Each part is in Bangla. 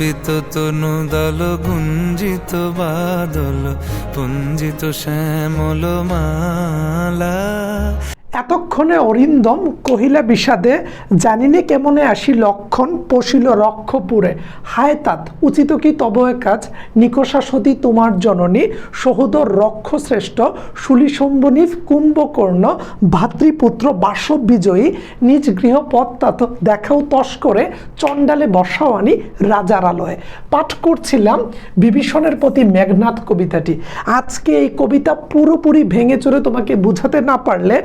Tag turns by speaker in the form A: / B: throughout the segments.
A: কম্পিত তনু দল গুঞ্জিত বাদল পুঞ্জিত শ্যামল মালা।
B: এতক্ষণে অরিন্দম কহিলা বিষাদে, জানিনে কেমনে আসি লক্ষণ পশিল রক্ষপুরে? হায় তাত, উচিত কি তব কাজ নিকষা সতী তোমার জননী, সহোদর রক্ষ শ্রেষ্ঠ শুলিসম্বনী কুম্ভকর্ণ, ভাতৃপুত্র বাসব বিজয়ী নিজ গৃহ পত্তাত দেখাও তস করে, চণ্ডালে বসাও আনি রাজার আলোয়। পাঠ করছিলাম বিভীষণের প্রতি মেঘনাথ কবিতাটি। আজকে এই কবিতা পুরোপুরি ভেঙে চড়ে তোমাকে বুঝাতে না পারলে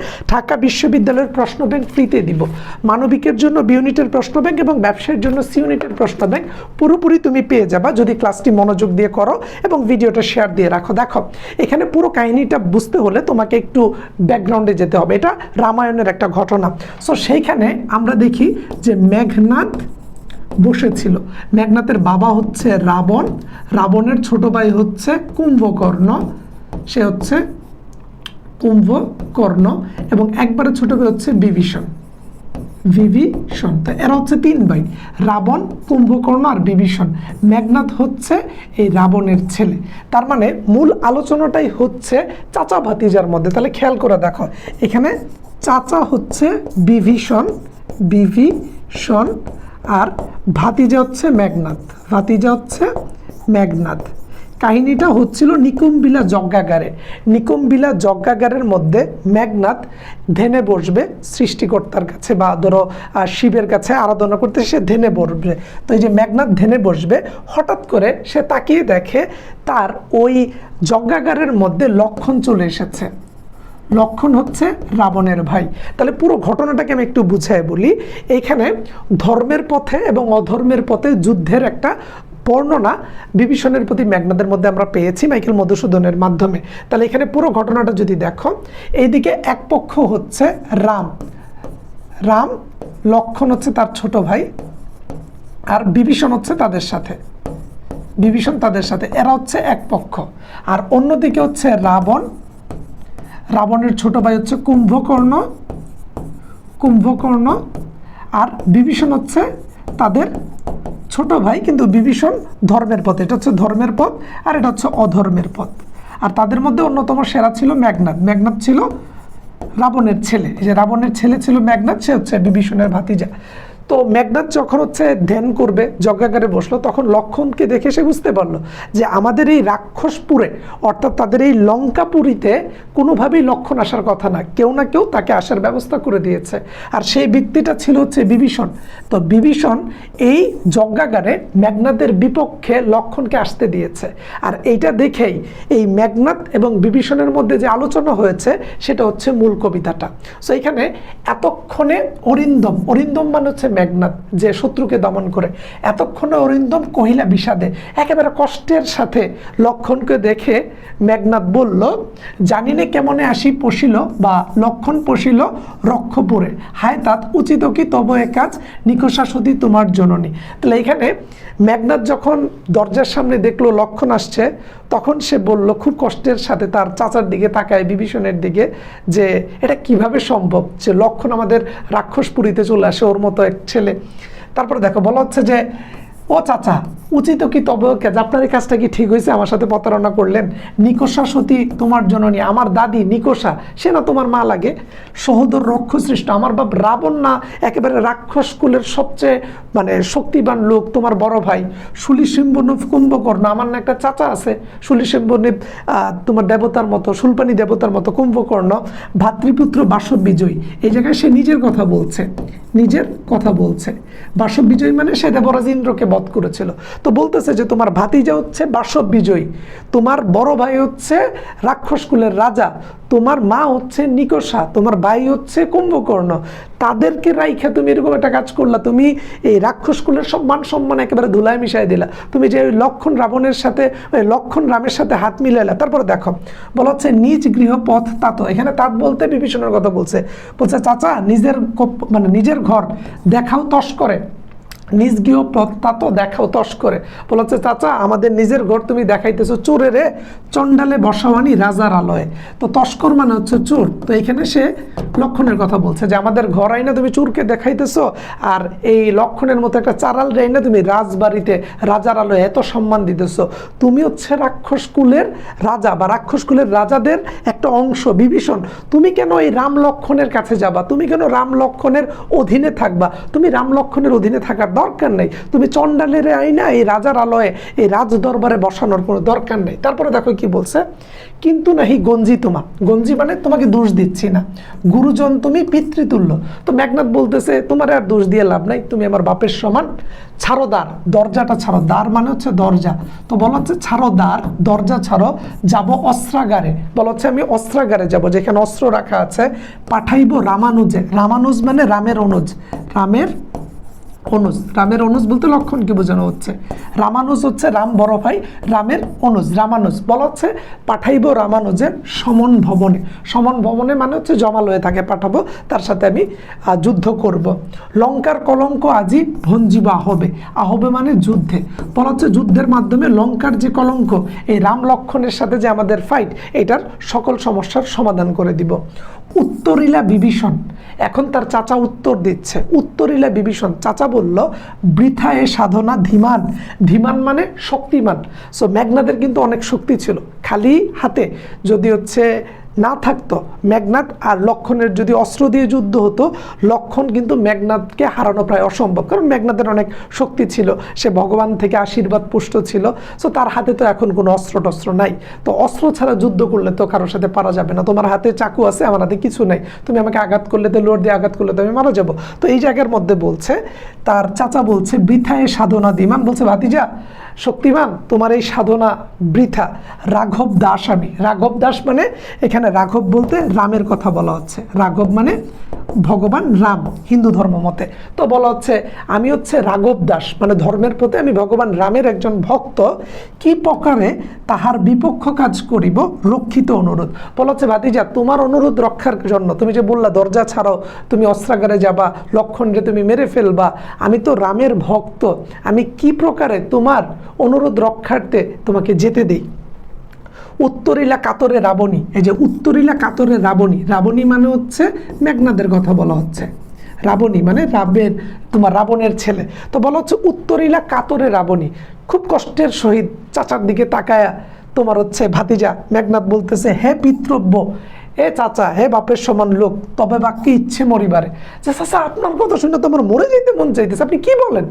B: ঢাকা বিশ্ববিদ্যালয়ের প্রশ্ন ব্যাংক ফ্রিতে দিব। মানবিকের জন্য বি ইউনিটের প্রশ্ন ব্যাংক এবং ব্যবসায়ের জন্য সি ইউনিটের প্রশ্ন ব্যাংক। পুরোপুরি তুমি পেয়ে যাবা যদি ক্লাসটি মনোযোগ দিয়ে করো এবং ভিডিওটা শেয়ার দিয়ে রাখো। দেখো, এখানে পুরো কাহিনীটা বুঝতে হলে তোমাকে একটু ব্যাকগ্রাউন্ডে যেতে হবে। এটা রামায়ণের একটা ঘটনা। সো সেইখানে আমরা দেখি যে মেঘনাথ বসেছিল মেঘনাথের বাবা হচ্ছে রাবণ। রাবণের ছোট ভাই হচ্ছে কুম্ভকর্ণ। সে হচ্ছে কুম্ভকর্ণ এবং একবারে ছোট ভাই হচ্ছে বিভীষণ। বিভীষণ তো এরা হচ্ছে তিন ভাই, রাবণ কুম্ভকর্ণ আর বিভীষণ। মেঘনাথ হচ্ছে এই রাবণের ছেলে। তার মানে মূল আলোচনাটাই হচ্ছে চাচা ভাতিজার মধ্যে। তাহলে খেয়াল করে দেখো, এখানে চাচা হচ্ছে বিভীষণ বিভীষণ আর ভাতিজা হচ্ছে মেঘনাথ। ভাতিজা হচ্ছে মেঘনাথ। কাহিনীটা হচ্ছিল নিকুম্বিলা যজ্ঞাগারে। নিকুম্বিলা যজ্ঞাগারের মধ্যে মেঘনাথ ধ্যানে বসবে সৃষ্টিকর্তার কাছে বা ধরো শিবের কাছে আরাধনা করতে সে ধ্যানে বসবে। তো এই যে মেঘনাথ ধ্যানে বসবে, হঠাৎ করে সে তাকিয়ে দেখে তার ওই যজ্ঞাগারের মধ্যে লক্ষণ চলে এসেছে। লক্ষণ হচ্ছে রাবণের ভাই। তাহলে পুরো ঘটনাটাকে আমি একটু বুঝাই বলি। এইখানে ধর্মের পথে এবং অধর্মের পথে যুদ্ধের একটা বর্ণনা বিভীষণের প্রতি মেঘনাদের মধ্যে আমরা পেয়েছি মাইকেল মধুসূদনের মাধ্যমে। তাহলে এখানে পুরো ঘটনাটা যদি দেখো, এইদিকে এক পক্ষ হচ্ছে রাম। রাম, লক্ষণ হচ্ছে তার ছোট ভাই, আর বিভীষণ হচ্ছে তাদের সাথে। বিভীষণ তাদের সাথে, এরা হচ্ছে এক পক্ষ। আর অন্যদিকে হচ্ছে রাবণ। রাবণের ছোট ভাই হচ্ছে কুম্ভকর্ণ কুম্ভকর্ণ, আর বিভীষণ হচ্ছে তাদের ছোট ভাই, কিন্তু বিভীষণ ধর্মের পথ। এটা হচ্ছে ধর্মের পথ আর এটা হচ্ছে অধর্মের পথ। আর তাদের মধ্যে অন্যতম সেরা ছিল মেঘনাথ মেঘনাথ ছিল রাবণের ছেলে। যে রাবণের ছেলে ছিল মেঘনাথ সে হচ্ছে বিভীষণের ভাতিজা। তো মেঘনাথ যখন হচ্ছে ধ্যান করবে, যজ্ঞাগারে বসল, তখন লক্ষণকে দেখে সে বুঝতে পারল যে আমাদের এই রাক্ষসপুরে, অর্থাৎ তাদের এই লঙ্কাপুরীতে কোনোভাবেই লক্ষণ আসার কথা না, কেউ না কেউ তাকে আসার ব্যবস্থা করে দিয়েছে। আর সেই ব্যক্তিটা ছিল হচ্ছে বিভীষণ। তো বিভীষণ এই যজ্ঞাগারে মেঘনাথের বিপক্ষে লক্ষণকে আসতে দিয়েছে। আর এইটা দেখেই এই মেঘনাথ এবং বিভীষণের মধ্যে যে আলোচনা হয়েছে, সেটা হচ্ছে মূল কবিতাটা। সো এখানে এতক্ষণে অরিন্দম অরিন্দম মানে হচ্ছে মেঘনাথ যে শত্রুকে দমন করে। এতক্ষণে অরিন্দম কহিলা বিষাদে, একেবারে কষ্টের সাথে লক্ষণকে দেখে মেঘনাথ বলল জানি নে কেমনে আসি পশিল বা লক্ষণ পশিল রক্ষপুরে? হায় তাত উচিত কি তব এ কাজ নিকষা সতী তোমার জননী? তাহলে এখানে মেঘনাথ যখন দরজার সামনে দেখল লক্ষণ আসছে, তখন সে বলল, খুব কষ্টের সাথে তার চাচার দিকে তাকায় বিভীষণের দিকে যে এটা কীভাবে সম্ভব? যে লক্ষণ আমাদের রাক্ষসপুরীতে চলে আসে ওর মতো এক ছেলে। তারপরে দেখো বলা হচ্ছে যে ও চাচা উচিত কি তবে কাজ আপনার এই কাজটা কি ঠিক হয়েছে? আমার সাথে প্রতারণা করলেন। নিকষা সতী তোমার জননী আমার দাদি নিকষা, সে না তোমার মা লাগে। সহোদর রক্ষসৃষ্ট, আমার বাপ রাবণ না, একেবারে রাক্ষস কুলের সবচেয়ে মানে শক্তিবান লোক, তোমার বড় ভাই। শুলিসিম্বনব কুম্ভকর্ণ, আমার না একটা চাচা আছে। শুলিসিম্বনব তোমার দেবতার মতো শুলপানি দেবতার মতো কুম্ভকর্ণ, ভাতৃপুত্র বাসব বিজয়ী এই জায়গায় সে নিজের কথা বলছে। নিজের কথা বলছে। বাসব বিজয়ী মানে সে দেবরাজ ইন্দ্রকে বধ করেছিল। তো বলতেছে যে তোমার ভাতিজা হচ্ছে বাসব বিজয়ী, তোমার বড় ভাই হচ্ছে রাক্ষস কুলের রাজা, তোমার মা হচ্ছে নিকষা, তোমার ভাই হচ্ছে কুম্ভকর্ণ। তাদেরকে রাইখা তুমি এরকম একটা কাজ করলা, তুমি এই রাক্ষস কুলের সব মান সম্মান একেবারে ধুলায় মিশাই দিলা। তুমি যে লক্ষণ রাবণের সাথে লক্ষণ রামের সাথে হাত মিলাইলা। তারপরে দেখো, বলা হচ্ছে নিজ গৃহ পথ তাত। এখানে তাত বলতে বিভীষণের কথা বলছে। বলছে, চাচা, নিজের মানে নিজের ঘর দেখাও তস করে। নিজ গৃহ পথটা তো দেখাও, তস করে। বলেছে, চাচা, আমাদের নিজের ঘর তুমি দেখাইতেছো চোরে রে চণ্ডালে বসাওয়ানি রাজার আলয়ে। তো তস্কর মানে হচ্ছে চোর। তো এখানে সে লক্ষণের কথা বলছে যে, আমাদের ঘর আইনা তুমি চোরকে দেখাইতেছো আর এই লক্ষণের মতো একটা চারাল আইনা তুমি রাজবাড়িতে রাজার আলোয় এত সম্মান দিতেছো। তুমি হচ্ছে রাক্ষস কুলের রাজা বা রাক্ষস কুলের রাজাদের একটা অংশ, বিভীষণ। তুমি কেন এই রাম লক্ষণের কাছে যাবা? তুমি কেন রাম লক্ষণের অধীনে থাকবা? তুমি রাম লক্ষণের অধীনে থাকার দরকার নেই। তুমি চণ্ডালের আইনা এই রাজার আলয়ে, এই রাজ দরবারে বসানোর কোনো দরকার নেই। তারপরে দেখো কি বলছে, কিন্তু নাহি গঞ্জি তোমা। গঞ্জি মানে তোমাকে দোষ দিচ্ছি না। গুরুজন তুমি পিতৃতুল্য। তো মেঘনাথ বলতেছে, তোমার আর দোষ দিয়ে লাভ নাই, তুমি আমার বাপের সমান। ছাড়ো দ্বার, দরজাটা ছাড়ো। দ্বার মানে হচ্ছে দরজা। তো বলা হচ্ছে, ছাড়ো দ্বার, দরজা ছাড়ো, যাব অস্ত্রাগারে। বলা হচ্ছে, আমি অস্ত্রাগারে যাব, যেখানে অস্ত্র রাখা আছে, পাঠাইব রামানুজে। রামানুজ মানে রামের অনুজ। রামের অনুজ, রামের অনুজ বলতে লক্ষণকে বোঝানো হচ্ছে। রামানুজ হচ্ছে রাম বড় ভাই রামের অনুজ, রামানুজ বলা হচ্ছে পাঠাইব রামানুজের সমন ভবনে। সমন ভবনে মানে হচ্ছে জমাল হয়ে থাকে পাঠাবো, তার সাথে আমি যুদ্ধ করব। লঙ্কার কলঙ্ক আজই ভঞ্জিব আহবে আহবে মানে যুদ্ধে। বলা হচ্ছে যুদ্ধের মাধ্যমে লঙ্কার যে কলঙ্ক, এই রাম লক্ষণের সাথে যে আমাদের ফাইট এটার সকল সমস্যার সমাধান করে দিব। উত্তরিলা বিভীষণ। এখন তার চাচা উত্তর দিচ্ছে। উত্তরিলা বিভীষণ, চাচা বলল, বৃথা এ সাধনা ধীমান। ধীমান মানে শক্তিমান। সো মেঘনাদের কিন্তু অনেক শক্তি ছিল। খালি হাতে, যদি হচ্ছে না থাকতো। মেঘনাদ আর লক্ষণের যদি অস্ত্র দিয়ে যুদ্ধ হতো, লক্ষণ কিন্তু মেঘনাদকে হারানো প্রায় অসম্ভব। কারণ মেঘনাদের অনেক শক্তি ছিল, সে ভগবান থেকে আশীর্বাদ পুষ্ট ছিল সো তার হাতে তো এখন কোনো অস্ত্র টস্ত্র নাই। তো অস্ত্র ছাড়া যুদ্ধ করলে তো কারোর সাথে পারা যাবে না। তোমার হাতে চাকু আছে, আমার হাতে কিছু নেই। তুমি আমাকে আঘাত করলে, তো লোড দিয়ে আঘাত করলে তো আমি মারা যাব। তো এই জায়গার মধ্যে বলছে, তার চাচা বলছে, বৃথায় সাধনা দিমান। বলছে, ভাতিজা, শক্তিমান, তোমার এই সাধনা বৃথা। রাঘব দাস আমি। রাঘব দাস মানে এখানে রাঘব বলতে রামের কথা বলা হচ্ছে। রাঘব মানে ভগবান রাম, হিন্দু ধর্ম মতে। তো বলা হচ্ছে, আমি হচ্ছে রাঘব দাস মানে ধর্মের প্রতি আমি ভগবান রামের একজন ভক্ত, কি প্রকারে তাহার বিপক্ষ কাজ করিব রক্ষিত অনুরোধ? বলা হচ্ছে, ভাতিজা, তোমার অনুরোধ রক্ষার জন্য, তুমি যে বললা, দরজা ছাড়াও তুমি অস্ত্রাগারে যাবা লক্ষণকে তুমি মেরে ফেলবা, আমি তো রামের ভক্ত, আমি কি প্রকারে তোমার অনুরোধ রক্ষার্থে তোমাকে যেতে দিই? উত্তরিলা কাতরে রাবণী। এই যে উত্তরিলা কাতরে রাবণী রাবণী মানে হচ্ছে মেঘনাদের কথা বলা হচ্ছে। রাবণী মানে রাবের, তোমার রাবণের ছেলে। তো বলা হচ্ছে উত্তরিলা কাতরে রাবণী। খুব কষ্টের সহিত চাচার দিকে তাকায়া তোমার হচ্ছে ভাতিজা মেঘনাথ বলতেছে, হে পিতৃব্য এ চাচা, হে বাপের সমান লোক, তবে বাক্যে ইচ্ছে মরিবারে? যে চাচা, আপনার কথা শুনে তো আমার মরে যেতে মন চাইতেছে, আপনি কি বলেন?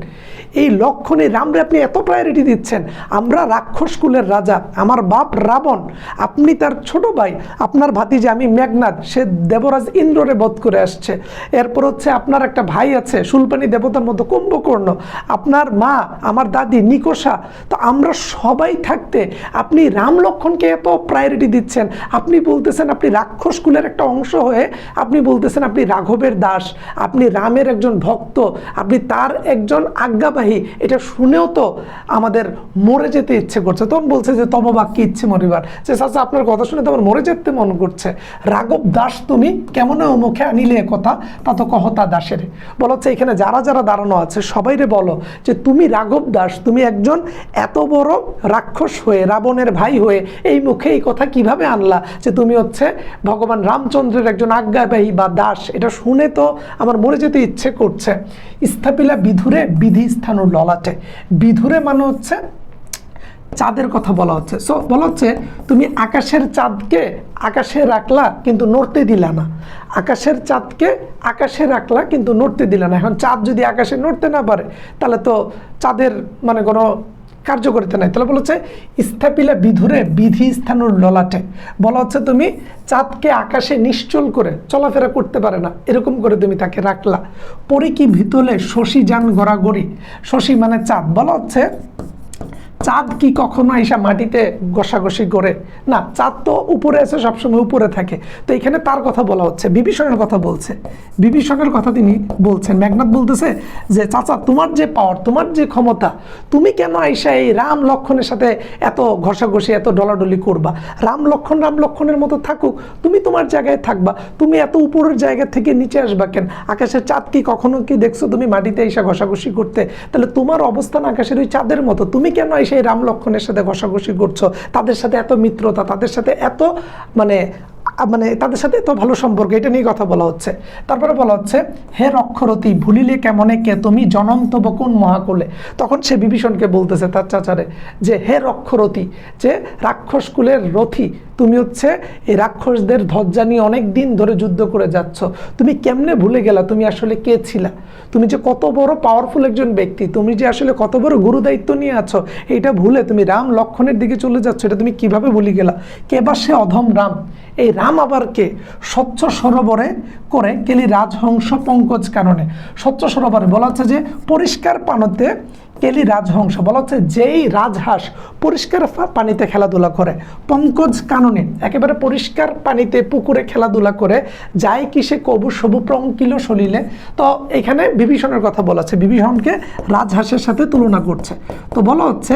B: এই লক্ষণে রামরে আপনি এত প্রায়োরিটি দিচ্ছেন। আমরা রাক্ষস কুলের রাজা, আমার বাপ রাবণ, আপনি তার ছোট ভাই, আপনার ভাতিজা, আমি মেঘনাথ সে দেবরাজ ইন্দ্ররে বধ করে আসছে। এরপর হচ্ছে আপনার একটা ভাই আছে সুলপানি দেবতার মতো কুম্ভকর্ণ, আপনার মা, আমার দাদি নিকোষা। তো আমরা সবাই থাকতে আপনি রাম লক্ষণকে এত প্রায়োরিটি দিচ্ছেন, আপনি বলতেছেন আপনি রাক্ষস কুলের একটা অংশ হয়ে আপনি বলতেছেন আপনি রাঘবের দাস, আপনি রামের একজন ভক্ত, আপনি তার একজন আজ্ঞাবাহী। এটা শুনেও তো আমাদের মরে যেতে ইচ্ছে করছে। তখন বলছে যে তব বাক্যে ইচ্ছে মরিবার। যে চাচা, আপনার কথা শুনে তো আমার মরে যেতে মন করছে। রাঘব দাস তুমি কেমন ও মুখে আনিলে কথা? তা তো কহতা দাসের। বলা হচ্ছে এখানে যারা যারা দাঁড়ানো আছে সবাইরে বলো যে তুমি রাঘব দাস, তুমি একজন এত বড় রাক্ষস হয়ে, রাবণের ভাই হয়ে এই মুখে এই কথা কীভাবে আনলা? যে তুমি হচ্ছে ভগবান রামচন্দ্রের একজন আজ্ঞাবাহী বা দাস, এটা শুনে তো আমার মরে যেতে ইচ্ছে করছে। স্থাপিলা বিধুরে বিধি স্থান ললাটে। বিধুরে মানে হচ্ছে চাঁদের কথা বলা হচ্ছে। সো বলা হচ্ছে তুমি আকাশের চাঁদকে আকাশে রাখলা কিন্তু নড়তে দিলা না। আকাশের চাঁদকে আকাশে রাখলা কিন্তু নড়তে দিলা না। এখন চাঁদ যদি আকাশে নড়তে না পারে, তাহলে তো চাঁদের মানে কোনো কার্যকরিতা নাই। তাহলে বলেছে স্থাপিলা বিধুরে বিধি স্থানুর ললাটে। বলা হচ্ছে, তুমি চাঁদকে আকাশে নিশ্চল করে চলাফেরা করতে পারে না। এরকম করে তুমি তাকে রাখলা। পরে কি ভিতলে শশী যান গড়াগড়ি। শশী মানে চাঁদ। বলা হচ্ছে চাঁদ কি কখনো আইসা মাটিতে ঘষাঘষি করে? না, চাঁদ তো উপরে আছে, সবসময় উপরে থাকে। তো এখানে তার কথা বলা হচ্ছে, বিভীষণের কথা বলছে। বিভীষণের কথা তিনি বলছেন। মেঘনাথ বলতেছে যে, চাচা, তোমার যে পাওয়ার তোমার যে ক্ষমতা, তুমি কেন আইসা এই রাম লক্ষণের সাথে এত ঘষাঘষি, এত ডলাডলি করবা? রাম লক্ষণ, রাম লক্ষণের মতো থাকুক, তুমি তোমার জায়গায় থাকবা। তুমি এত উপরের জায়গা থেকে নিচে আসবা কেন? আকাশের চাঁদ কি কখনো কি দেখছ তুমি মাটিতে এসে ঘষাঘষি করতে? তাহলে তোমার অবস্থান আকাশের ওই চাঁদের মতো। তুমি কেন এসে এই রাম লক্ষণের সাথে ঘষাঘষি করছ, তাদের সাথে এত মিত্রতা, তাদের সাথে এত মানে মানে তাদের সাথে এত ভালো সম্পর্ক, এটা নিয়ে কথা বলা হচ্ছে। তারপরে বলা হচ্ছে, হে রক্ষরতি, ভুলিলে কেমনে কে তুমি জনন্তব কোন মহাকুলে? তখন সে বিভীষণকে বলতেছে তার চাচারে যে, হে রক্ষরতি, যে রাক্ষসকুলের রথি তুমি হচ্ছে এই রাক্ষসদের ধ্বজা নিয়ে অনেক দিন ধরে যুদ্ধ করে যাচ্ছ। তুমি কেমনে ভুলে গেলা? তুমি আসলে কে ছিলা? তুমি যে কত বড় পাওয়ারফুল একজন ব্যক্তি, তুমি যে আসলে কত বড় গুরু দায়িত্ব নিয়ে আছো এটা ভুলে তুমি রাম লক্ষণের দিকে চলে যাচ্ছ, এটা তুমি কীভাবে ভুলে গেলা? কে বা সে অধম রাম? এই রাম আবার কে? স্বচ্ছ সরোবরে করে কেলি রাজহংস পঙ্কজ কারণে স্বচ্ছ সরোবরে বলা হচ্ছে যে পরিষ্কার পানতে কেলি রাজহংস বলা হচ্ছে যেই রাজহাঁস পরিষ্কার পানিতে খেলাধুলা করে। পঙ্কজ কাননে একেবারে পরিষ্কার পানিতে পুকুরে খেলাধুলা করে, যায় কি সে কবু সবু প্রঙ্কিল সলিলে। তো এখানে বিভীষণের কথা বলা হচ্ছে। বিভীষণকে রাজহাঁসের সাথে তুলনা করছে। তো বলা হচ্ছে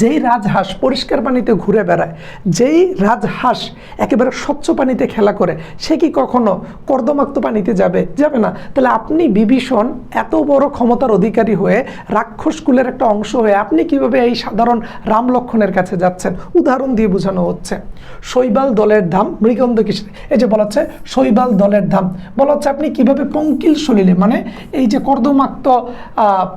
B: যেই রাজহাঁস পরিষ্কার পানিতে ঘুরে বেড়ায়, যেই রাজহাঁস একেবারে স্বচ্ছ পানিতে খেলা করে, সে কি কখনো কর্দমাক্ত পানিতে যাবে? যাবে না। তাহলে আপনি বিভীষণ এত বড় ক্ষমতার অধিকারী হয়ে রাক্ষস কুলের একটা অংশ হয়ে আপনি কীভাবে এই সাধারণ রাম লক্ষণের কাছে যাচ্ছেন? উদাহরণ দিয়ে বোঝানো হচ্ছে। শৈবাল দলের ধাম মৃগন্ধ কিসের? এই যে বলা হচ্ছে শৈবাল দলের ধাম। বলা হচ্ছে আপনি কীভাবে পঙ্কিল সলিলে মানে এই যে কর্দমাক্ত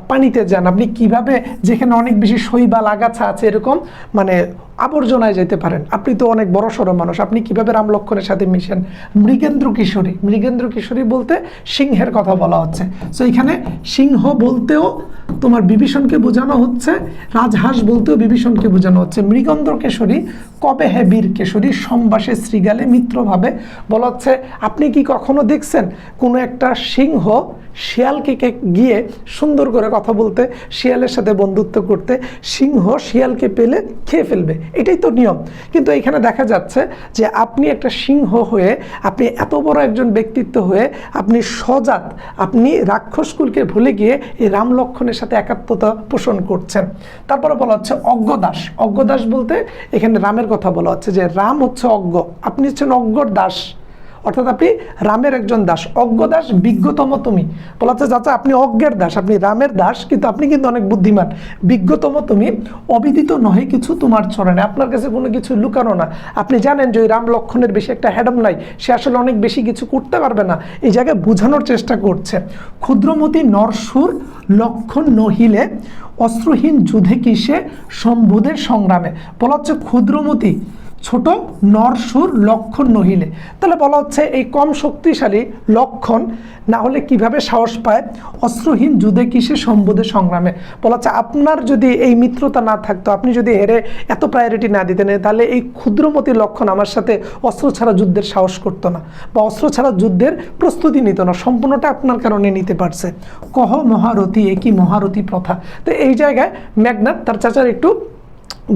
B: পানিতে যান, আপনি কীভাবে যেখানে অনেক বেশি শৈবাল, আগাছা আছে এরকম মানে আবর্জনায় যেতে পারেন। আপনি তো অনেক বড় সড়ো মানুষ। আপনি কীভাবে রাম লক্ষণের সাথে মিশেন? মৃগেন্দ্র কিশোরী। মৃগেন্দ্র কিশোরী বলতে সিংহের কথা বলা হচ্ছে। তো এখানে সিংহ বলতেও তোমার বিভীষণকে বোঝানো হচ্ছে, রাজহাঁস বলতেও বিভীষণকে বোঝানো হচ্ছে। মৃগেন্দ্র কেশরী কবে হ্যাঁ বীর কেশরী? সম্বাসে শ্রীগালে মিত্রভাবে বলা হচ্ছে, আপনি কি কখনো দেখছেন কোনো একটা সিংহ শিয়ালকে গিয়ে সুন্দর করে কথা বলতে, শিয়ালের সাথে বন্ধুত্ব করতে, সিংহ শিয়ালকে পেলে খেয়ে ফেলবে? এটাই তো নিয়ম। কিন্তু এখানে দেখা যাচ্ছে যে আপনি একটা সিংহ হয়ে, আপনি এত বড় একজন ব্যক্তিত্ব হয়ে, আপনি সজাত, আপনি রাক্ষসকুলকে ভুলে গিয়ে এই রাম লক্ষণের সাথে একাত্মতা পোষণ করছেন। তারপরে বলা হচ্ছে অজ্ঞদাস অজ্ঞদাস বলতে এখানে রামের কথা বলা হচ্ছে যে রাম হচ্ছে অজ্ঞ। আপনি হচ্ছেন অজ্ঞর দাস। অর্থাৎ আপনি রামের একজন দাস, অজ্ঞ দাস, বিজ্ঞতম তুমি। বলা হচ্ছে চাচা, আপনি অজ্ঞের দাস, আপনি রামের দাস, কিন্তু আপনি কিন্তু অনেক বুদ্ধিমান। বিজ্ঞতম তুমি, অবিদিত নহে কিছু তোমার চরণে। আপনার কাছে কোনো কিছু লুকানো না। আপনি জানেন যে ওই রাম লক্ষণের বেশি একটা হ্যাডম নাই। সে আসলে অনেক বেশি কিছু করতে পারবে না। এই জায়গায় বোঝানোর চেষ্টা করছে। ক্ষুদ্রমতি নরসুর লক্ষণ নহিলে অস্ত্রহীন যুধে কিসে সম্বুদের সংগ্রামে। বলা হচ্ছে ক্ষুদ্রমতি ছোট নরসুর লক্ষণ নহিলে তাহলে বলা হচ্ছে এই কম শক্তিশালী লক্ষণ না হলে কীভাবে সাহস পায়? অস্ত্রহীন যুদ্ধে কিসে সম্বোধে সংগ্রামে? বলা হচ্ছে আপনার যদি এই মিত্রতা না থাকতো, আপনি যদি হেরে এত প্রায়োরিটি না দিতেন, তাহলে এই ক্ষুদ্রমতি লক্ষণ আমার সাথে অস্ত্র ছাড়া যুদ্ধের সাহস করতো না বা অস্ত্র ছাড়া যুদ্ধের প্রস্তুতি নিত না, সম্পূর্ণটা আপনার কারণে নিতে পারছে। কহ মহারথী একই মহারথী প্রথা? তো এই জায়গায় ম্যাগনাথ তার চাচার একটু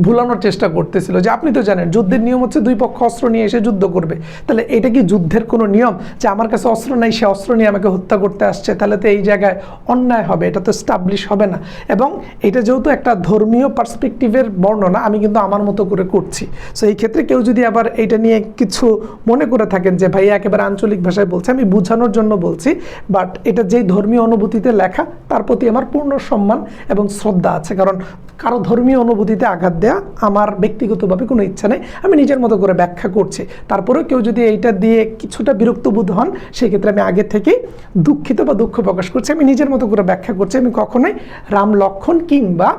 B: ভুলানোর চেষ্টা করতেছিল যে আপনি তো জানেন, যুদ্ধের নিয়ম হচ্ছে দুই পক্ষ অস্ত্র নিয়ে এসে যুদ্ধ করবে। তাহলে এটা কি যুদ্ধের কোনো নিয়ম যে আমার কাছে অস্ত্র নাই, সে অস্ত্র নিয়ে আমাকে হত্যা করতে আসছে? তাহলে তো এই জায়গায় অন্যায় হবে, এটা তো স্টাবলিশ হবে না। এবং এটা যেহেতু একটা ধর্মীয় পার্সপেক্টিভের বর্ণনা, আমি কিন্তু আমার মতো করে করছি। সো এই ক্ষেত্রে কেউ যদি আবার এটা নিয়ে কিছু মনে করে থাকেন যে, ভাই, একেবারে আঞ্চলিক ভাষায় বলছে, আমি বোঝানোর জন্য বলছি বাট এটা যেই ধর্মীয় অনুভূতিতে লেখা, তার প্রতি আমার পূর্ণ সম্মান এবং শ্রদ্ধা আছে। কারণ কারও ধর্মীয় অনুভূতিতে আঘাত দেওয়া আমার ব্যক্তিগতভাবে কোনো ইচ্ছা নেই। আমি নিজের মতো করে ব্যাখ্যা করছি। তারপরেও কেউ যদি এইটা দিয়ে কিছুটা বিরক্ত বোধ হন, সেক্ষেত্রে আমি আগে থেকেই দুঃখিত বা দুঃখ প্রকাশ করছি। আমি নিজের মতো করে ব্যাখ্যা করছি। আমি কখনোই রাম লক্ষণ কিংবা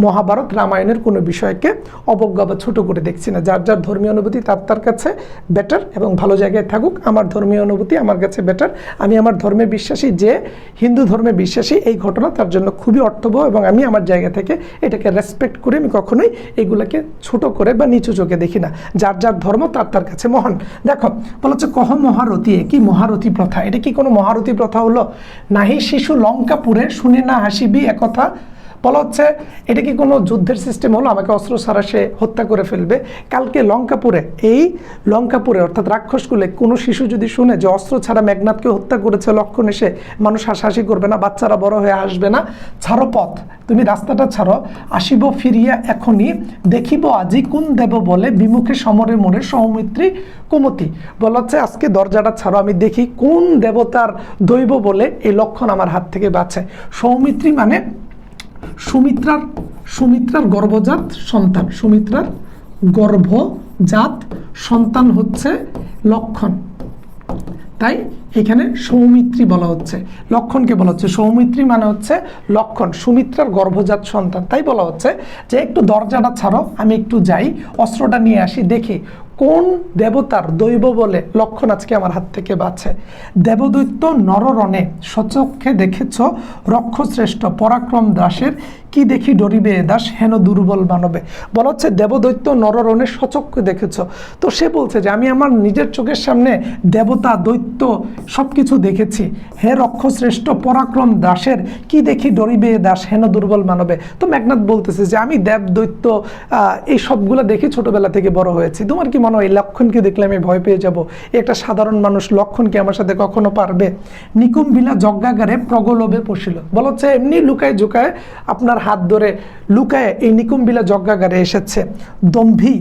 B: মহাভারত রামায়ণের কোনো বিষয়কে অবজ্ঞা বা ছোট করে দেখছি না। যার যার ধর্মীয় অনুভূতি তার তার কাছে বেটার এবং ভালো জায়গায় থাকুক। আমার ধর্মীয় অনুভূতি আমার কাছে বেটার আমি আমার ধর্মে বিশ্বাসী যে হিন্দু ধর্মে বিশ্বাসী, এই ঘটনা তার জন্য খুবই অর্থবহ এবং আমি আমার জায়গা থেকে এটাকে রেসপেক্ট করে আমি কখনোই এগুলোকে ছোট করে বা নিচু চোখে দেখি না। যার যার ধর্ম তার তার কাছে মহান। দেখো বলা হচ্ছে কহ মহারথী কি মহারথী প্রথা? এটা কি কোনো মহারথী প্রথা হলো? নাহি শিশু লঙ্কাপুরে শুনে না হাসিবি একথা? বলা হচ্ছে এটা কি কোনো যুদ্ধের সিস্টেম হলো? আমাকে অস্ত্র ছাড়া সে হত্যা করে ফেলবে। কালকে লঙ্কাপুরে, এই লঙ্কাপুরে, অর্থাৎ রাক্ষসকুলে, কোনো শিশু যদি শুনে যে অস্ত্র ছাড়া মেঘনাথকে হত্যা করেছে, লক্ষণ এসে মানুষ হাসাহাসি করবে না, বাচ্চারা বড় হয়ে আসবে না, ছাড়ো পথ। তুমি রাস্তাটা ছাড়ো, আসিব ফিরিয়া এখনই, দেখিব আজি কোন দেব বলে বিমুখে সমরে মোড়ে সৌমিত্রী কুমতি। বলা হচ্ছে আজকে দরজাটা ছাড়ো, আমি দেখি কোন দেবতার দৈব বলে এই লক্ষণ আমার হাত থেকে বাঁচে। সৌমিত্রী মানে সুমিত্রার সুমিত্রার গর্ভজাত সন্তান, সুমিত্রার গর্ভজাত সন্তান হচ্ছে লক্ষণ। তাই এখানে সৌমিত্রী বলা হচ্ছে। লক্ষণকে বলা হচ্ছে। সৌমিত্রী মানে হচ্ছে লক্ষণ, সুমিত্রার গর্ভজাত সন্তান। তাই বলা হচ্ছে যে একটু দরজাটা ছাড়ো, আমি একটু যাই, অস্ত্রটা নিয়ে আসি, দেখি কোন দেবতার দৈব বলে লক্ষণ আজকে আমার হাত থেকে বাঁচে? দেবদৈত্য নররণে সচক্ষে দেখেছ রক্ষশ্রেষ্ঠ পরাক্রম দাসের কি দেখি ডরিবে? দাস হেন দুর্বল মানবে। বলা হচ্ছে দেবদৈত্য নররণে সচক্ষে দেখেছ। তো সে বলছে যে, আমি আমার নিজের চোখের সামনে দেবতা, দৈত্য সব কিছু দেখেছি। হে রক্ষশ্রেষ্ঠ পরাক্রম দাসের, কি দেখি ডরিবে? দাস হেন দুর্বল মানবে। তো মেঘনাথ বলতেছে যে, আমি দেব, দৈত্য এই সবগুলো দেখি ছোটবেলা থেকে বড় হয়েছি। তোমার কি মনে হয় লক্ষণকে দেখলে আমি ভয় পেয়ে যাব? একটা সাধারণ মানুষ লক্ষণ কি আমার সাথে কখনো পারবে? নিকুম্বিলা যজ্ঞাগারে প্রগলভে পশিল। বলা হচ্ছে এমনি লুকায় ঝুকায় আপনার হাত ধরে লুকায় এই নিকুম্বিলা যজ্ঞাগারে এসেছে। দম্ভি,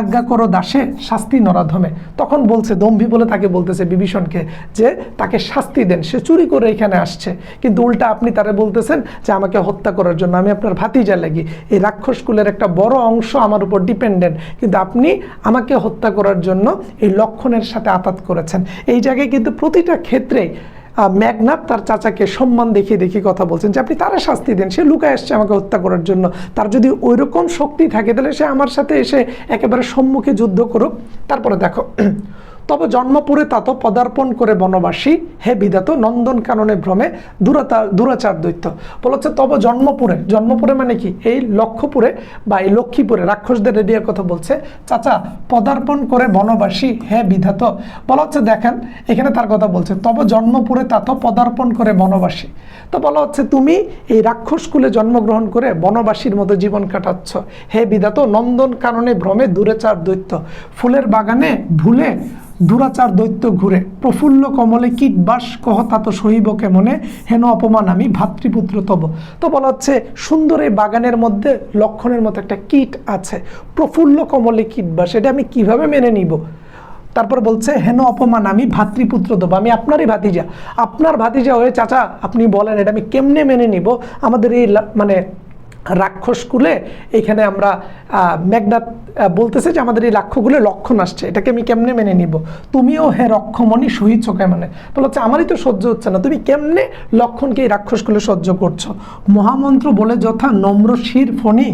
B: আজ্ঞা করো দাসে, শাস্তি নরাধমে। তখন বলছে, দম্ভি বলে তাকে বলতেছে বিভীষণকে যে তাকে শাস্তি দেন, সে চুরি করে এখানে আসছে। কিন্তু উল্টা আপনি তারা বলতেছেন যে আমাকে হত্যা করার জন্য, আমি আপনার ভাতিজা লাগি। এই রাক্ষস কুলের একটা বড় অংশ আমার উপর ডিপেন্ডেন্ট। কিন্তু আপনি আমাকে হত্যা করার জন্য এই লক্ষণের সাথে আতাত করেছেন। এই জায়গায় কিন্তু প্রতিটা ক্ষেত্রেই মেঘনাথ তার চাচাকে সম্মান দেখিয়ে দেখিয়ে কথা বলছেন যে আপনি তারা শাস্তি দেন, সে লুকায় আসছে আমাকে হত্যা করার জন্য। তার যদি ওই রকম শক্তি থাকে, তাহলে সে আমার সাথে এসে একেবারে সম্মুখে যুদ্ধ করুক। তারপরে দেখো তবে জন্মপুরে তাত পদার্পণ করে বনবাসী। হে বিধাত, নন্দন কাননে ভ্রমে দুরাতা, দুরাচার দৈত্য। বলা হচ্ছে তব জন্মপুরে জন্মপুরে মানে কি? এই লক্ষ্যপুরে বা এই লক্ষ্মীপুরে, রাক্ষসদের রেডিয়ার কথা বলছে। চাচা, পদার্পণ করে বনবাসী, হে বিধাত। বলা হচ্ছে, দেখেন, এখানে তার কথা বলছে, তব জন্মপুরে তাত পদার্পণ করে বনবাসী। তো বলা হচ্ছে, তুমি এই রাক্ষস কুলে জন্মগ্রহণ করে বনবাসীর মতো জীবন কাটাচ্ছ। হে বিধাত, নন্দন কাননে ভ্রমে দূরেচার দৈত্য। ফুলের বাগানে ভুলে দুরাচার দৈত্য ঘুরে, প্রফুল্ল কমলে কীট বাস কহতাত সহিব কেমনে? হেন অপমান আমি ভাতৃপুত্র তব। তো বলা হচ্ছে, সুন্দর এই বাগানের মধ্যে লক্ষণের মতো একটা কীট আছে। প্রফুল্ল কমলে কীট বাস, এটা আমি কীভাবে মেনে নিব? তারপর বলছে, হেন অপমান আমি ভাতৃপুত্র দেবো আমি আপনারই ভাতিজা। আপনার ভাতিজা হয়ে, চাচা, আপনি বলেন, এটা আমি কেমনে মেনে নিব? আমাদের এই মানে রাক্ষস কুলে এখানে আমরা মেঘনাথ বলতেছে যে আমাদের এই রাক্ষগুলো লক্ষণ আসছে। এটাকে আমি কেমনে মেনে নিব? তুমিও হে রক্ষমণি সহিত কেমনে? বলা হচ্ছে, আমারই তো সহ্য হচ্ছে না। তুমি কেমনে লক্ষণকে এই রাক্ষসগুলো সহ্য করছ? মহামন্ত্র বলে যথা নম্র শির ফণি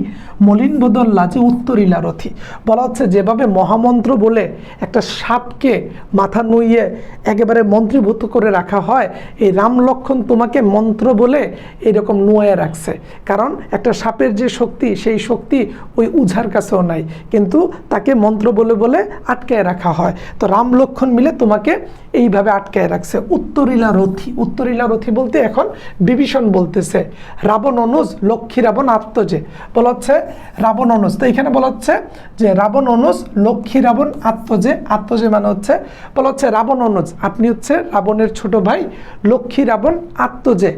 B: মলিন বদল লাজে উত্তরিলা রথি। বলা হচ্ছে, যেভাবে মহামন্ত্র বলে একটা সাপকে মাথা নুইয়ে একেবারে মন্ত্রীভূত করে রাখা হয়, এই রাম লক্ষণ তোমাকে মন্ত্র বলে এরকম নুয়ে রাখছে। কারণ একটা সাপের যে শক্তি, সেই শক্তি ওই উঝার কাছেও নাই। কিন্তু তাকে মন্ত্র বলে বলে আটকায় রাখা হয়। তো রাম লক্ষণ মিলে তোমাকে এইভাবে আটকায় রাখছে। উত্তরিলা রথি। উত্তরিলা রথি বলতে এখন বিভীষণ বলতেছে। রাবণ অনুজ, লক্ষ্মী রাবণ আত্মজে। বলা হচ্ছে রাবণ অনুজ। তো এখানে বলা হচ্ছে যে রাবণ অনুজ, লক্ষ্মী রাবণ আত্মজে। আত্মজে মানে হচ্ছে বলা হচ্ছে রাবণ অনুজ, আপনি হচ্ছে রাবণের ছোট ভাই, লক্ষ্মী রাবণ আত্মজে।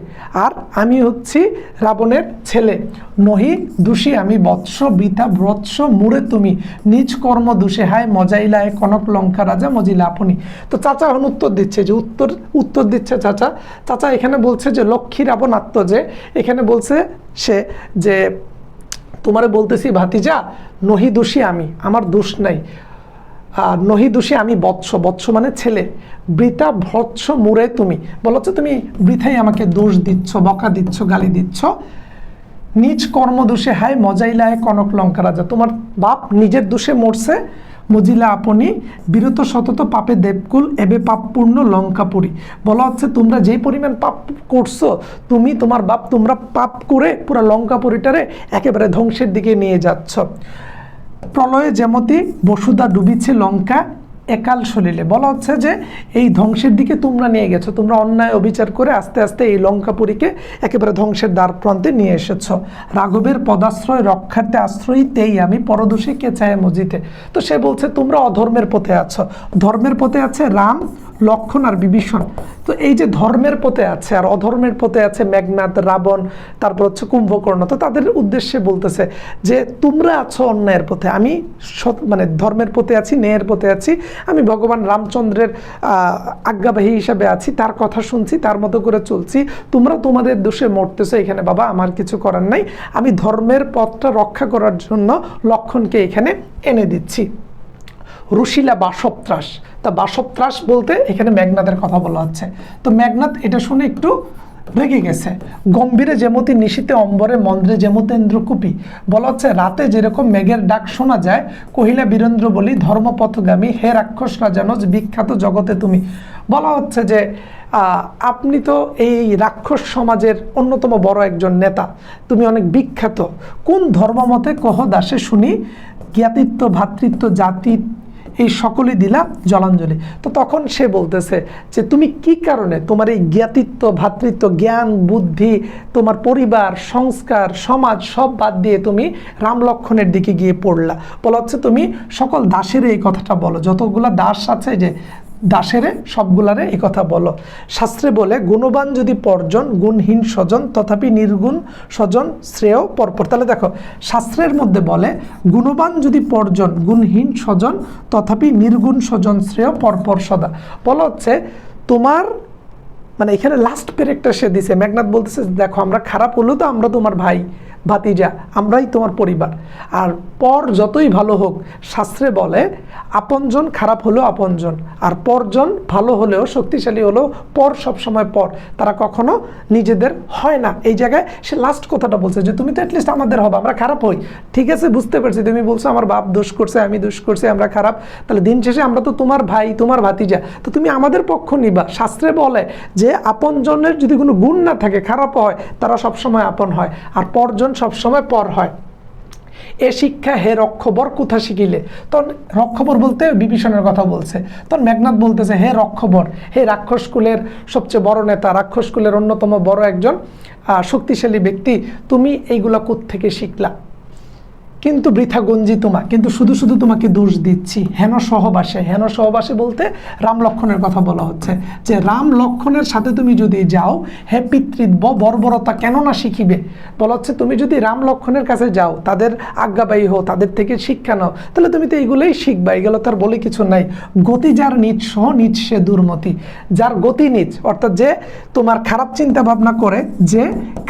B: আর আমি হচ্ছি রাবণের ছেলে। নহি, দোষী আমি, বৎস বৃথা, ব্রৎস মুড়ে তুমি। নিজ কর্ম দোষে হায় মজাইলায় কনক লঙ্কা রাজা মজিলা আপনি। তো চাচা এখন উত্তর দিচ্ছে যে উত্তর উত্তর দিচ্ছে চাচা। চাচা এখানে বলছে যে লক্ষ্মী রাবণ আত্মজে এখানে বলছে সে যে, তোমারে বলতেছি, ভাতিজা, নহি দোষী আমি, আমার দোষ নাই। আর নহি দোষী আমি, বৎস বৎস মানে ছেলে। বৃথা, ভৎস মুড়ে তুমি। বলা হচ্ছে তুমি, বৃথাই আমাকে দোষ দিচ্ছ, বকা দিচ্ছ, গালি দিচ্ছ। নিজ কর্মদোষে, হায় মজাইলায় কনক লঙ্কা রাজা। তোমার বাপ নিজের দোষে মরছে, মজিলা আপনি বিরত সতত পাপে দেবকুল, এবে পাপপূর্ণ লঙ্কাপুরী বলা হচ্ছে, তোমরা যেই পরিমাণ পাপ করছ, তুমি, তোমার বাপ, তোমরা পাপ করে পুরো লঙ্কাপুরীটারে একেবারে ধ্বংসের দিকে নিয়ে যাচ্ছ। প্রলয়ে যেমতি বসুদা ডুবিছে লঙ্কা একাল সলিলে বলা হচ্ছে যে এই ধ্বংসের দিকে তোমরা নিয়ে গেছো, তোমরা অন্যায় অবিচার করে আস্তে আস্তে এই লঙ্কাপুরীকে একেবারে ধ্বংসের দ্বার প্রান্তে নিয়ে এসেছ। রাঘবের পদাশ্রয় রক্ষার্থে আশ্রয়ীতেই আমি পরদোষী কে চায় মজিতে। তো সে বলছে, তোমরা অধর্মের পথে আছো। ধর্মের পথে আছে রাম লক্ষণ আর বিভীষণ। তো এই যে ধর্মের পথে আছে আর অধর্মের পথে আছে মেঘনাথ রাবণ, তারপর হচ্ছে কুম্ভকর্ণ, তো তাদের উদ্দেশ্যে বলতেছে যে তোমরা আছো অন্যায়ের পথে। আমি মানে ধর্মের পথে আছি, ন্যায়ের পথে আছি। আমি ভগবান রামচন্দ্রের আজ্ঞাবাহী হিসাবে আছি, তার কথা শুনছি, তার মতো করে চলছি। তোমরা তোমাদের দোষে মরতেছো এখানে, বাবা, আমার কিছু করার নাই। আমি ধর্মের পথটা রক্ষা করার জন্য লক্ষণকে এখানে এনে দিচ্ছি। রুশিলা বাসবত্রাস। তা বাসবত্রাস বলতে এখানে মেঘনাথের কথা বলা হচ্ছে। তো মেঘনাথ এটা শুনে একটু রেগে গেছে। গম্ভীরে যেমতি নিশীতে অম্বরে, মন্দ্রে যেমতেন্দ্র কুপি বলা হচ্ছে রাতে যেরকম মেঘের ডাক শোনা যায়, কহিলা বীরেন্দ্র বলি, ধর্মপথগামী, হে রাক্ষস রাজানজ, বিখ্যাত জগতে তুমি। বলা হচ্ছে যে আপনি তো এই রাক্ষস সমাজের অন্যতম বড় একজন নেতা, তুমি অনেক বিখ্যাত। কোন ধর্মমতে কহ দাসে শুনি, জ্ঞাতিত্ব ভ্রাতৃত্ব জাতি এই সকলই দিলা জলাঞ্জলি। তো তখন সে বলতেছে যে, তুমি কি কারণে তোমার এই জ্ঞাতিত্ব ভাতৃত্ব জ্ঞান, বুদ্ধি, তোমার পরিবার, সংস্কার, সমাজ সব বাদ দিয়ে তুমি রাম লক্ষণের দিকে গিয়ে পড়লা? বলা হচ্ছে, তুমি সকল দাসের এই কথাটা বলো। যতগুলা দাস আছে যে দাসেরে সবগুলারে এই কথা বলো। শাস্ত্রে বলে, গুণবান যদি পর্জন, গুণহীন স্বজন, তথাপি নির্গুণ স্বজন, শ্রেয় পরপর। তাহলে দেখো, শাস্ত্রের মধ্যে বলে, গুণবান যদি পর্জন, গুণহীন স্বজন, তথাপি নির্গুণ স্বজন, শ্রেয় পরপর সদা। বলা হচ্ছে, তোমার মানে এখানে লাস্ট পেরেকটা সে দিছে। মেঘনাথ বলতেছে, দেখো, আমরা খারাপ হলেও তো আমরা তোমার ভাই। ভাতিজা, আমরাই তোমার পরিবার। আর পর যতই ভালো হোক, শাস্ত্রে বলে, আপনজন খারাপ হলেও আপনজন, আর পরজন ভালো হলেও শক্তিশালী হলেও পর সব সময় পর। তারা কখনো নিজেদের হয় না। এই জায়গায় সে লাস্ট কথাটা বলছে যে, তুমি তো অ্যাটলিস্ট আমাদের হবে, আমরা খারাপ হই। ঠিক আছে, বুঝতে পারছি। তুমি বলছো, আমার বাপ দোষ করছে, আমি দোষ করছি, আমরা খারাপ। তাহলে দিন শেষে আমরা তো তোমার ভাই, তোমার ভাতিজা। তো তুমি আমাদের পক্ষ নিবা। শাস্ত্রে বলে যে, আপনজনের যদি কোনো গুণ না থাকে খারাপ হয়, তারা সবসময় আপন হয়। আর পরজন সবসময় পর হয়। এ শিক্ষা হে রক্ষবর কোথা শিখিলে? তখন রক্ষবর বলতে বিভীষণের কথা বলছে। তখন মেঘনাথ বলতেছে, হে রক্ষবর, হে রাক্ষসকুলের সবচেয়ে বড় নেতা রাক্ষসকুলের অন্যতম বড় একজন শক্তিশালী ব্যক্তি, তুমি এইগুলা থেকে শিখলা? কিন্তু বৃথা গঞ্জি তোমা, কিন্তু শুধু শুধু তোমাকে দোষ দিচ্ছি। হেন সহবাসে হেন সহবাসে বলতে রাম লক্ষণের কথা বলা হচ্ছে। যে রাম লক্ষণের সাথে তুমি যদি যাও, হে পিতৃব্য বর্বরতা কেন না শিখিবে? বলা হচ্ছে তুমি যদি রাম লক্ষণের কাছে যাও, তাদের আজ্ঞাবাহী হও, তাদের থেকে শিক্ষা নাও, তাহলে তুমি তো এইগুলোই শিখবা, এগুলো তার বলে কিছু নাই। গতি যার নিজ সহ, নিজ সে দুর্মতি। যার গতি নিজ, অর্থাৎ যে তোমার খারাপ চিন্তা ভাবনা করে, যে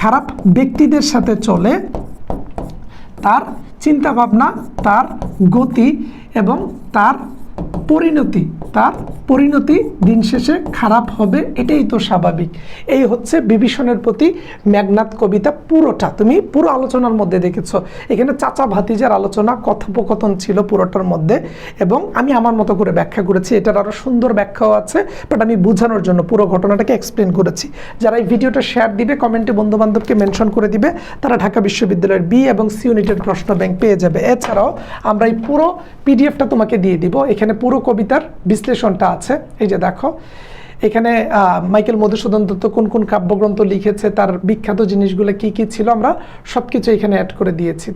B: খারাপ ব্যক্তিদের সাথে চলে, তার চিন্তা ভাবনা তার গতি এবং তার পরিণতি, তার পরিণতি দিন শেষে খারাপ হবে, এটাই তো স্বাভাবিক। এই হচ্ছে বিভীষণের প্রতি মেঘনাথ কবিতা পুরোটা। তুমি পুরো আলোচনার মধ্যে দেখেছ। এখানে চাচা ভাতিজার আলোচনা, কথোপকথন ছিল পুরোটার মধ্যে এবং আমি আমার মতো করে ব্যাখ্যা করেছি। এটার আরও সুন্দর ব্যাখ্যাও আছে বাট আমি বোঝানোর জন্য পুরো ঘটনাটাকে এক্সপ্লেন করেছি। যারা এই ভিডিওটা শেয়ার দিবে কমেন্টে বন্ধু বান্ধবকে মেনশন করে দিবে, তারা ঢাকা বিশ্ববিদ্যালয়ের বি এবং সি ইউনিটের প্রশ্ন ব্যাংক পেয়ে যাবে। এছাড়াও আমরা এই পুরো পিডিএফটা তোমাকে দিয়ে দিব। এখানে পুরো কবিতার বিশ্লেষণটা আছে। এই যে দেখো, এখানে মাইকেল মধুসূদন দত্ত কোন কোন কাব্যগ্রন্থ লিখেছে, তার বিখ্যাত জিনিসগুলো কি কি ছিল, আমরা সব কিছু এখানে অ্যাড করে দিয়েছি।